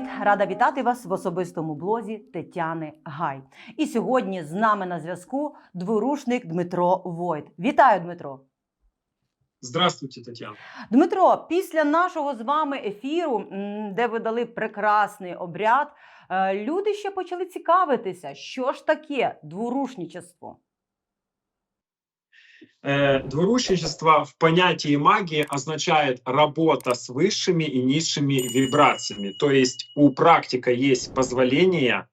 привіт! Рада вітати вас в особистому блозі Тетяни Гай. І сьогодні з нами на зв'язку дворушник Дмитро Войт. Вітаю, Дмитро! Здравствуйте, Татьяна. Дмитро, після нашого з вами ефіру, де ви дали прекрасний обряд, е, люди ще почали цікавитися, що ж таке дворушничество. Э, Двурушничество в понятии магии означает работа с высшими и низшими вибрациями. То есть у практика есть позволение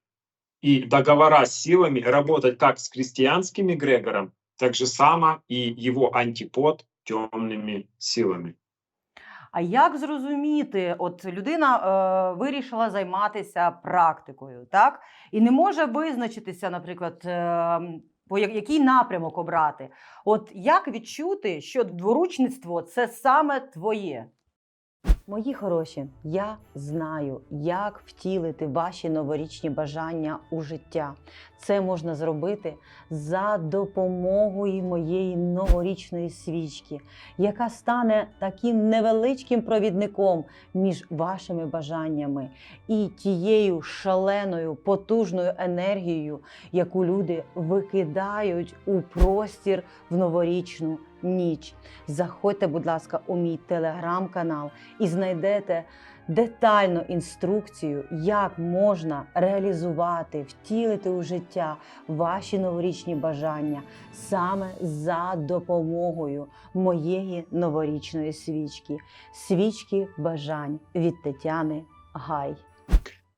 и договора с силами работать как с христианским эгрегором, так же само и его антипод темными силами. А як зрозуміти, от людина е, вирішила займатися практикою, так? І не може визначитися, наприклад, е, по я- який напрямок обрати. От як відчути, що дворучництво це саме твоє? Мої хороші, я знаю, як втілити ваші новорічні бажання у життя. Це можна зробити за допомогою моєї новорічної свічки, яка стане таким невеличким провідником між вашими бажаннями і тією шаленою потужною енергією, яку люди викидають у простір в новорічну ніч. Заходьте, будь ласка, у мій телеграм-канал і знайдете детальну інструкцію, як можна реалізувати, втілити у життя ваші новорічні бажання саме за допомогою моєї новорічної свічки, свічки бажань від Тетяни Гай.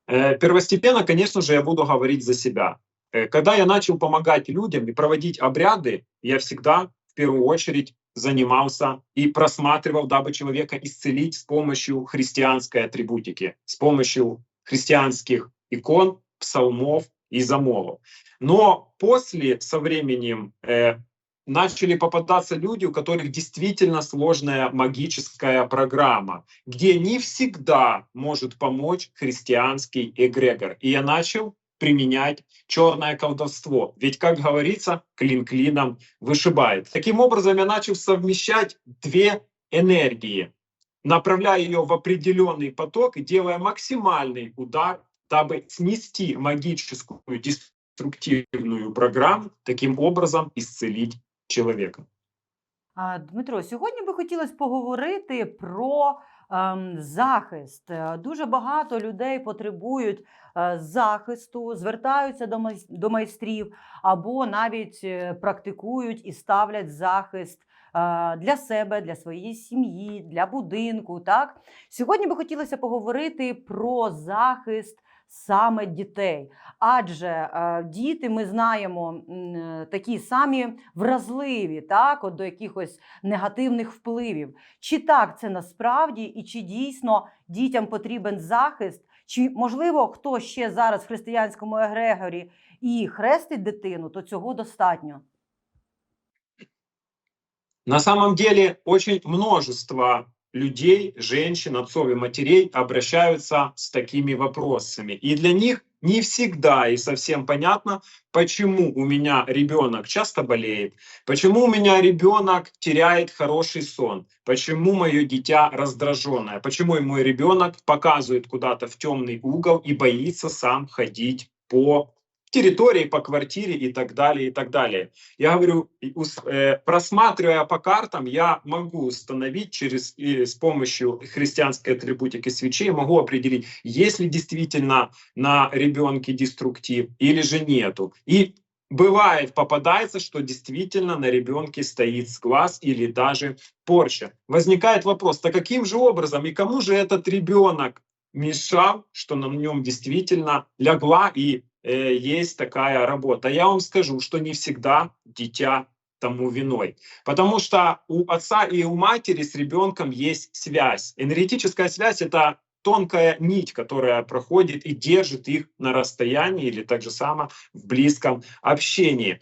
Э, Первостепенно, конечно же, я буду говорить за себя. Э, Когда я начал помогать людям и проводить обряды, я всегда в первую очередь занимался и просматривал, дабы человека исцелить с помощью христианской атрибутики, с помощью христианских икон, псалмов и замолов. Но после, со временем, э, начали попадаться люди, у которых действительно сложная магическая программа, где не всегда может помочь христианский эгрегор. И я начал применять черное колдовство. Ведь, как говорится, клин клином вышибает. Таким образом, я начал совмещать две энергии, направляя ее в определенный поток и делая максимальный удар, дабы снести магическую деструктивную программу, таким образом исцелить человека. А, Дмитро, сьогодні би хотілося поговорити про ем, захист. Е, Дуже багато людей потребують е, захисту, звертаються до, майс- до майстрів або навіть е, практикують і ставлять захист для себе, для своєї сім'ї, для будинку. Так? Сьогодні би хотілося поговорити про захист саме дітей. Адже е, діти, ми знаємо, е, такі самі вразливі, так, от до якихось негативних впливів. Чи так це насправді, і чи дійсно дітям потрібен захист? Чи можливо хто ще зараз в християнському егрегорі і хрестить дитину, то цього достатньо? На самом деле очень множество людей, женщин, отцов и матерей обращаются с такими вопросами. И для них не всегда и совсем понятно, почему у меня ребенок часто болеет, почему у меня ребенок теряет хороший сон, почему мое дитя раздраженное, почему мой ребенок показывает куда-то в темный угол и боится сам ходить по территории, по квартире и так далее, и так далее. Я говорю, э, просматривая по картам, я могу установить через с помощью христианской атрибутики свечей, могу определить, есть ли действительно на ребенке деструктив или же нету. И бывает, попадается, что действительно на ребенке стоит сглаз или даже порча. Возникает вопрос, то каким же образом и кому же этот ребенок мешал, что на нем действительно лягла и э, есть такая работа. Я вам скажу, что не всегда дитя тому виной. Потому что у отца и у матери с ребенком есть связь. Энергетическая связь — это тонкая нить, которая проходит и держит их на расстоянии или так же само в близком общении.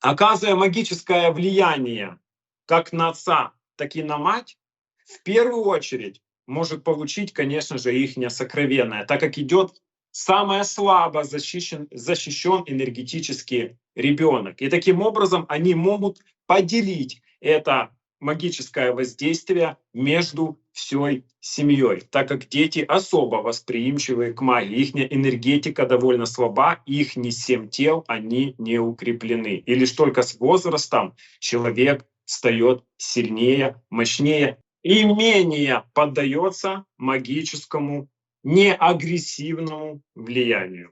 Оказывая магическое влияние как на отца, так и на мать, в первую очередь может получить, конечно же, их сокровенное, так как идет самое слабо защищен, защищен энергетически ребенок. И таким образом они могут поделить это магическое воздействие между всей семьей, так как дети особо восприимчивы к магии. Их энергетика довольно слаба, их не семь тел, они не укреплены. И лишь только с возрастом человек стает сильнее, мощнее и менее поддается магическому, неагрессивному влиянию.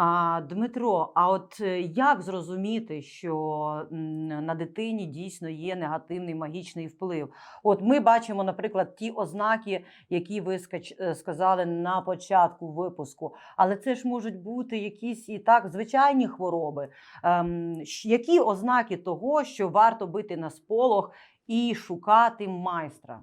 А, Дмитро, а от е, як зрозуміти, що на дитині дійсно є негативний магічний вплив? От ми бачимо, наприклад, ті ознаки, які ви е, сказали на початку випуску, але це ж можуть бути якісь і так звичайні хвороби. Ем, які ознаки того, що варто бити на сполох і шукати майстра?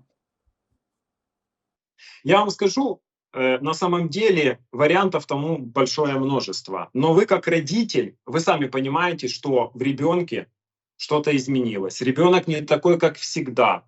Я вам скажу, на самом деле вариантов тому большое множество. Но вы как родитель, вы сами понимаете, что в ребенке что-то изменилось. Ребенок не такой, как всегда.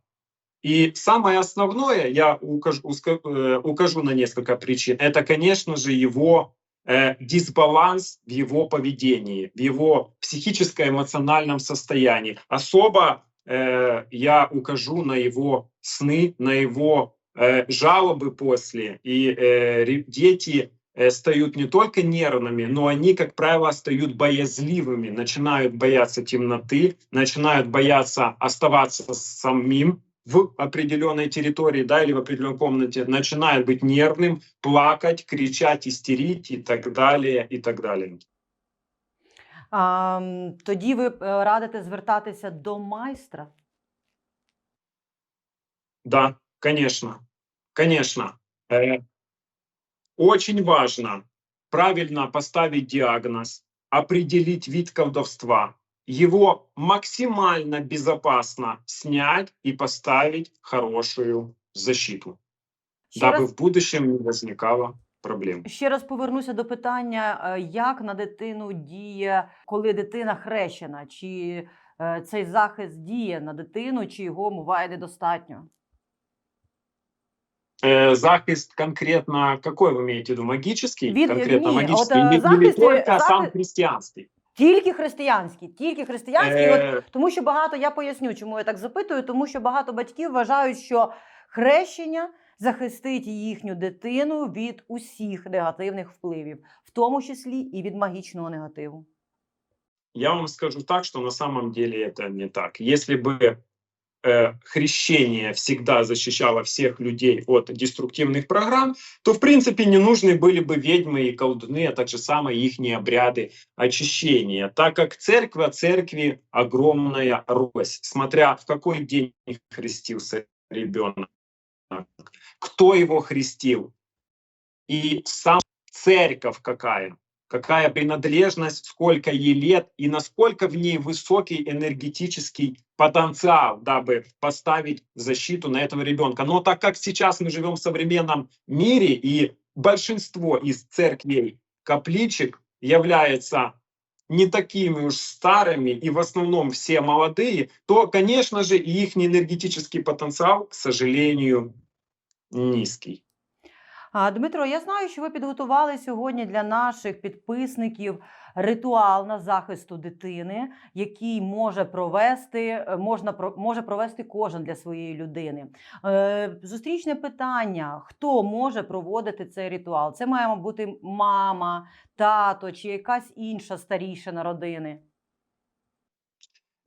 И самое основное, я укажу, э, укажу на несколько причин, это, конечно же, его э, дисбаланс в его поведении, в его психическо-эмоциональном состоянии. Особо э, я укажу на его сны, на его э, жалобы после. И э, дети э, стают не только нервными, но они, как правило, стают боязливыми, начинают бояться темноты, начинают бояться оставаться самим в определенной территории, да, или в определенной комнате, начинают быть нервным, плакать, кричать, истерить и так далее, и так далее. А, тоді ви радите звертатися до майстра? Да, конечно, конечно. Э, очень важно правильно поставить диагноз, определить вид колдовства, его максимально безопасно снять и поставить хорошую защиту, Ще дабы раз в будущем не возникало проблем. Ще раз повернуся до питання, е, як на дитину діє, коли дитина хрещена, чи е, цей захист діє на дитину, чи його буває недостатньо? Э, захист конкретно какой вы имеете в виду? Магический? Вид- конкретно не, магический? вот, э, или, или захист, э, только сам захист- христианский? Тільки християнські, тільки християнські. От, Э, тому що багато, я поясню, чому я так запитую, тому що багато батьків вважають, що хрещення захистить їхню дитину від усіх негативних впливів, в тому числі і від магічного негативу. Я вам скажу так, что на самом деле это не так. Если бы э, хрещение всегда защищало всех людей от деструктивных программ, то в принципе не нужны были бы ведьмы и колдуны, а также самые их обряды очищения, так как церковь церкви огромная рось, смотря в какой день хрестился ребенок, кто его хрестил, и сам церковь какая, какая принадлежность, сколько ей лет и насколько в ней высокий энергетический потенциал, дабы поставить защиту на этого ребенка. Но так как сейчас мы живем в современном мире и большинство из церквей капличек является не такими уж старыми и в основном все молодые, то, конечно же, и их энергетический потенциал, к сожалению, низкий. Дмитро, я знаю, що ви підготували сьогодні для наших підписників ритуал на захисту дитини, який може провести, е, можна може провести кожен для своєї людини. Е, зустрічне питання: хто може проводити цей ритуал? Це має бути мама, тато чи якась інша старішина родини.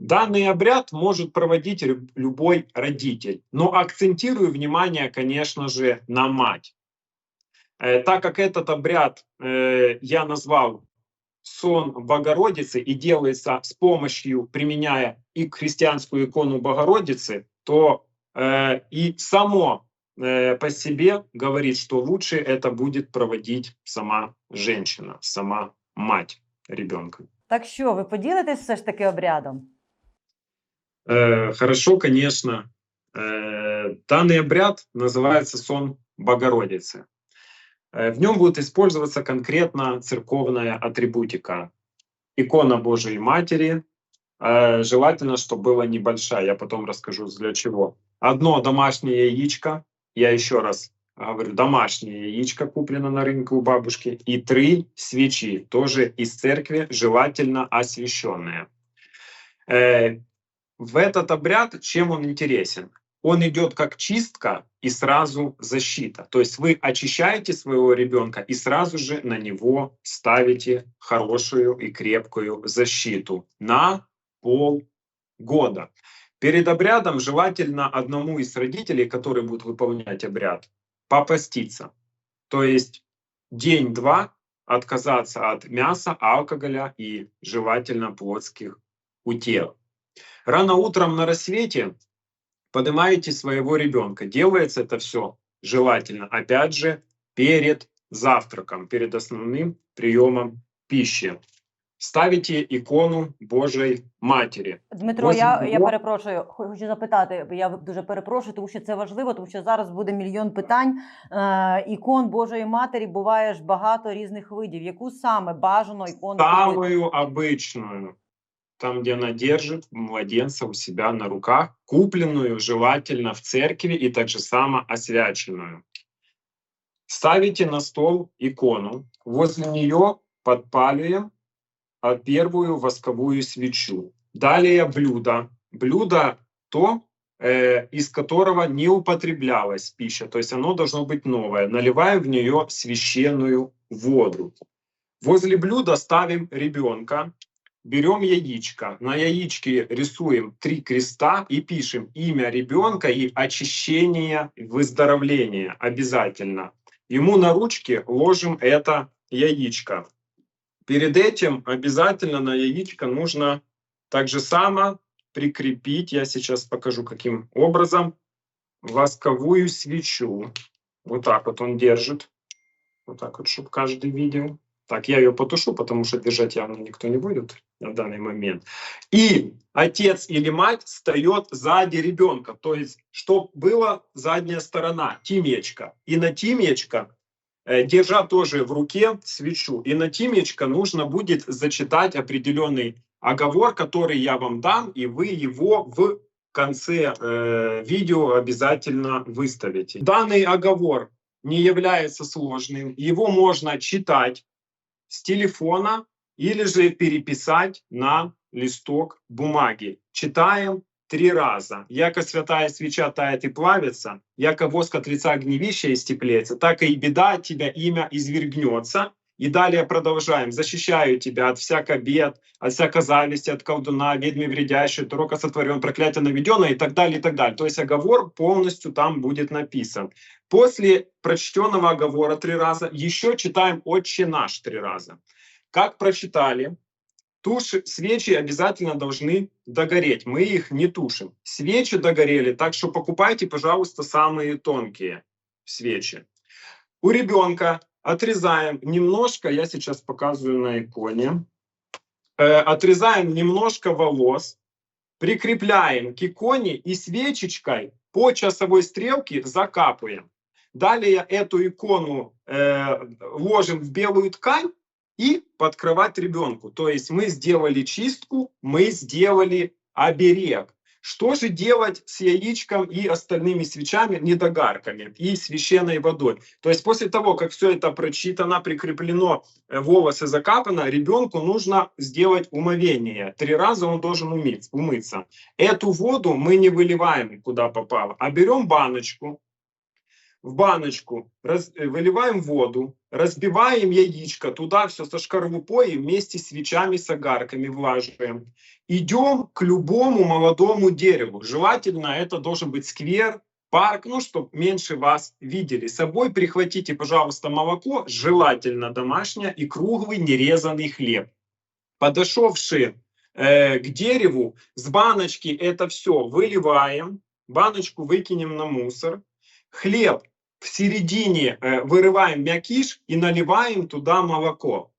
Данный обряд может проводить любой родитель, но акцентирую внимание, конечно же, на мать. Э, Так как этот обряд э, я назвал сон Богородицы и делается с помощью, применяя и христианскую икону Богородицы, то э, и само по себе говорит, что лучше это будет проводить сама женщина, сама мать ребенка. Так що, ви поділитесь все ж таки обрядом? Э, Хорошо, конечно. Э, Данный обряд называется сон Богородицы. Э, В нем будет использоваться конкретно церковная атрибутика. Икона Божией Матери. Э, Желательно, чтобы была небольшая. Я потом расскажу для чего. Одно домашнее яичко. Я еще раз говорю, домашнее яичко куплено на рынке у бабушки. И три свечи, тоже из церкви, желательно освященные. Э, в этот обряд, чем он интересен? Он идет как чистка и сразу защита. То есть вы очищаете своего ребенка и сразу же на него ставите хорошую и крепкую защиту на полгода. Перед обрядом желательно одному из родителей, который будет выполнять обряд, попаститься. То есть день-два отказаться от мяса, алкоголя и желательно плотских утех. Рано утром на рассвете поднимаете своего ребенка. Делается это все желательно, опять же, перед завтраком, перед основным приемом пищи. Ставите ікону Божої Матері. Дмитро, Ось я, я було. перепрошую, хо- хочу запитати. Я дуже перепрошую, тому що це важливо, тому що зараз буде мільйон питань. Е, ікон Божої Матері буває ж багато різних видів. Яку саме бажано ікону купити? Самую обычную, Там, где она держит младенца у себя на руках, купленную желательно в церкви и также само освяченную. Ставите на стол икону, возле нее подпаливаем а, первую восковую свечу. Далее блюдо. Блюдо то, э, из которого не употреблялась пища, то есть оно должно быть новое. Наливаем в нее священную воду. Возле блюда ставим ребенка, берем яичко, на яичке рисуем три креста и пишем имя ребенка и очищение, выздоровление обязательно. Ему на ручки ложим это яичко. Перед этим обязательно на яичко нужно так же само прикрепить, я сейчас покажу каким образом, восковую свечу. Вот так вот он держит. Вот так вот, чтобы каждый видел. Так, я ее потушу, потому что держать явно никто не будет на данный момент. И отец или мать встает сзади ребенка. То есть, чтобы была задняя сторона, тимечка. И на тимечко, э, держа тоже в руке свечу, и на тимечко нужно будет зачитать определенный оговор, который я вам дам, и вы его в конце э, видео обязательно выставите. Данный оговор не является сложным, его можно читать с телефона или же переписать на листок бумаги. Читаем три раза. Яко святая свеча тает и плавится, яко воск от лица гневища истеплется, так и беда от тебя имя извергнется. И далее продолжаем. Защищаю тебя от всякой бед, от всякой зависти, от колдуна, ведьмы вредящей, от сотворен, проклятие наведенное и так далее, и так далее. То есть оговор полностью там будет написан. После прочтенного оговора три раза еще читаем «Отче наш» три раза. Как прочитали, туши, свечи обязательно должны догореть. Мы их не тушим. Свечи догорели, так что покупайте, пожалуйста, самые тонкие свечи. У ребенка отрезаем немножко, я сейчас показываю на иконе, Э, отрезаем немножко волос, прикрепляем к иконе и свечечкой по часовой стрелке закапываем. Далее эту икону э, ложим в белую ткань и подкрывать ребенку. То есть мы сделали чистку, мы сделали оберег. Что же делать с яичком и остальными свечами, недогарками и священной водой? То есть после того, как все это прочитано, прикреплено, э, волосы закапано, ребенку нужно сделать умовение. Три раза он должен умыть, умыться. Эту воду мы не выливаем куда попало, а берем баночку, в баночку раз- э, выливаем воду, разбиваем яичко, туда все со шкарлупой и вместе с свечами, с огарками влаживаем. Идем к любому молодому дереву. Желательно это должен быть сквер, парк, ну, чтобы меньше вас видели. С собой прихватите, пожалуйста, молоко, желательно домашнее, и круглый нерезанный хлеб. Подошовши э, к дереву, с баночки это все выливаем, баночку выкинем на мусор, хлеб в середине э, вырываем мякиш и наливаем туда молоко.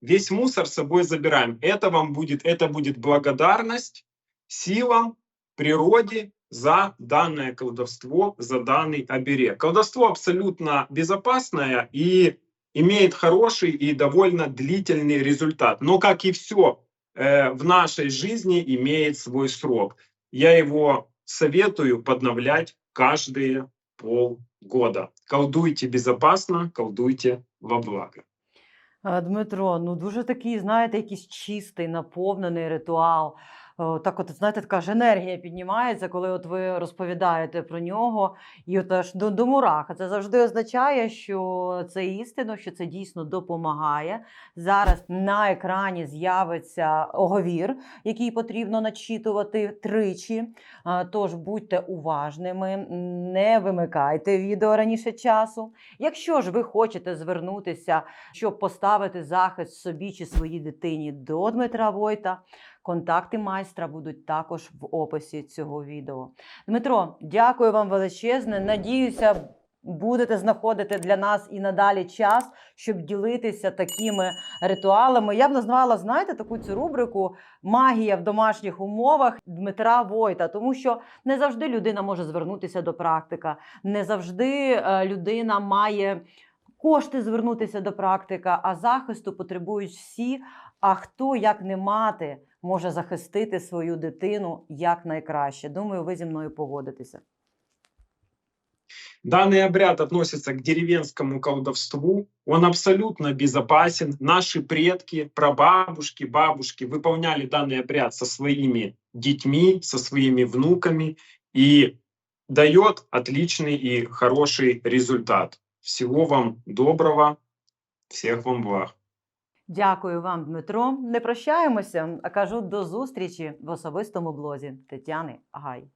Весь мусор с собой забираем. Это вам будет, это будет благодарность силам, природе за данное колдовство, за данный оберег. Колдовство абсолютно безопасное и имеет хороший и довольно длительный результат. Но, как и все в нашей жизни, имеет свой срок. Я его советую подновлять каждые полгода. Колдуйте безопасно, колдуйте во благо. Е, Дмитро, ну дуже такий, знаєте, якийсь чистий, наповнений ритуал. О, Так, от знаєте, така ж енергія піднімається, коли от ви розповідаєте про нього, і от аж до, до мурах. А Це завжди означає, що це істинно, що це дійсно допомагає. Зараз на екрані з'явиться оговір, який потрібно начитувати тричі. Тож будьте уважними, не вимикайте відео раніше часу. Якщо ж ви хочете звернутися, щоб поставити захист собі чи своїй дитині до Дмитра Войта, контакти майстра будуть також в описі цього відео. Дмитро, дякую вам величезне. Надіюся, будете знаходити для нас і надалі час, щоб ділитися такими ритуалами. Я б назвала, знаєте, таку цю рубрику Магія в домашніх умовах Дмитра Войта, тому що не завжди людина може звернутися до практика, не завжди е, людина має кошти звернутися до практика, а захисту потребують всі. А хто, як не мати, може захистити свою дитину якнайкраще? Думаю, ви зі мною погодитеся. Данный обряд относится к деревенскому колдовству. Он абсолютно безопасен. Наши предки, прабабушки, бабушки выполняли данный обряд со своими детьми, со своими внуками и дает отличный и хороший результат. Всего вам доброго, всех вам благ. Дякую вам, Дмитро. Не прощаємося, а кажу до зустрічі в особистому блозі Тетяни Гай.